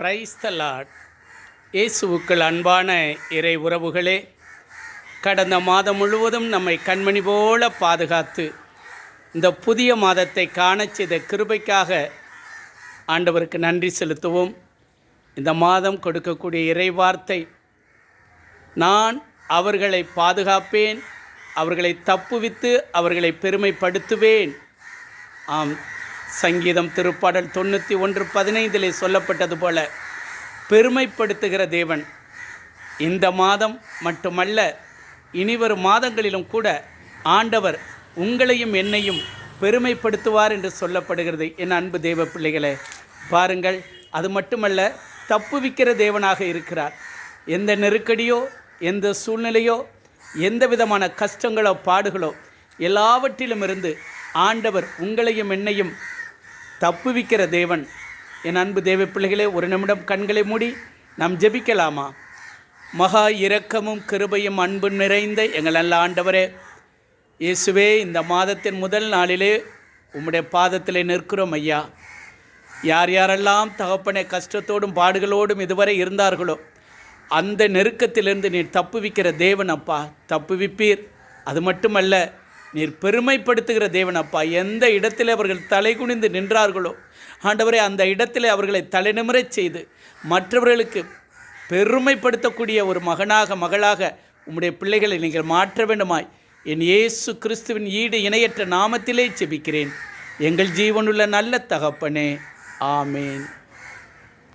Praise the இயேசுவுக்கள் அன்பான இறை உறவுகளே கடந்த மாதம் முழுவதும் நம்மை கண்மணி போல பாதுகாத்து இந்த புதிய மாதத்தை காணச் செய்த கிருபைக்காக ஆண்டவருக்கு நன்றி செலுத்துவோம். இந்த மாதம் கொடுக்கக்கூடிய இறை வார்த்தை நான் அவர்களை பாதுகாப்பேன் அவர்களை தப்புவித்து அவர்களை பெருமைப்படுத்துவேன். ஆம் சங்கீதம் திருப்பாடல் தொண்ணூற்றி ஒன்று பதினைந்திலே சொல்லப்பட்டது போல பெருமைப்படுத்துகிற தேவன். இந்த மாதம் மட்டுமல்ல இனிவரும் மாதங்களிலும் கூட ஆண்டவர் உங்களையும் என்னையும் பெருமைப்படுத்துவார் என்று சொல்லப்படுகிறது. என் அன்பு தேவ பிள்ளைகளே பாருங்கள் அது மட்டுமல்ல தப்புவிக்கிற தேவனாக இருக்கிறார். எந்த நெருக்கடியோ எந்த சூழ்நிலையோ எந்த விதமான கஷ்டங்களோ பாடுகளோ எல்லாவற்றிலும் இருந்து ஆண்டவர் உங்களையும் என்னையும் தப்புவிக்கிற தேவன். என் அன்பு தேவ பிள்ளைகளே ஒரு நிமிடம் கண்களை மூடி நாம் ஜெபிக்கலாமா? மகா இரக்கமும் கிருபையும் அன்பு நிறைந்த எங்கள் நல்ல ஆண்டவரே இயேசுவே இந்த மாதத்தின் முதல் நாளிலே உம்முடைய பாதத்தில் நிற்கிறோம் ஐயா. யார் யாரெல்லாம் தகப்பனை கஷ்டத்தோடும் பாடுகளோடும் இதுவரை இருந்தார்களோ அந்த நெருக்கத்திலிருந்து நீர் தப்புவிக்கிற தேவன் அப்பா. தப்புவிப்பீர். அது மட்டுமல்ல நீர் பெருமைப்படுத்துகிற தேவன் அப்பா. எந்த இடத்தில் அவர்கள் தலை குனிந்து நின்றார்களோ ஆண்டவரே அந்த இடத்தில் அவர்களை தலைநிமிரச் செய்து மற்றவர்களுக்கு பெருமைப்படுத்தக்கூடிய ஒரு மகனாக மகளாக உம்முடைய பிள்ளைகளை நீங்கள் மாற்ற வேண்டுமாய். என் இயேசு கிறிஸ்துவின் ஈடு இணையற்ற நாமத்திலே செபிக்கிறேன் எங்கள் ஜீவனுள்ள நல்ல தகப்பனே. ஆமேன்.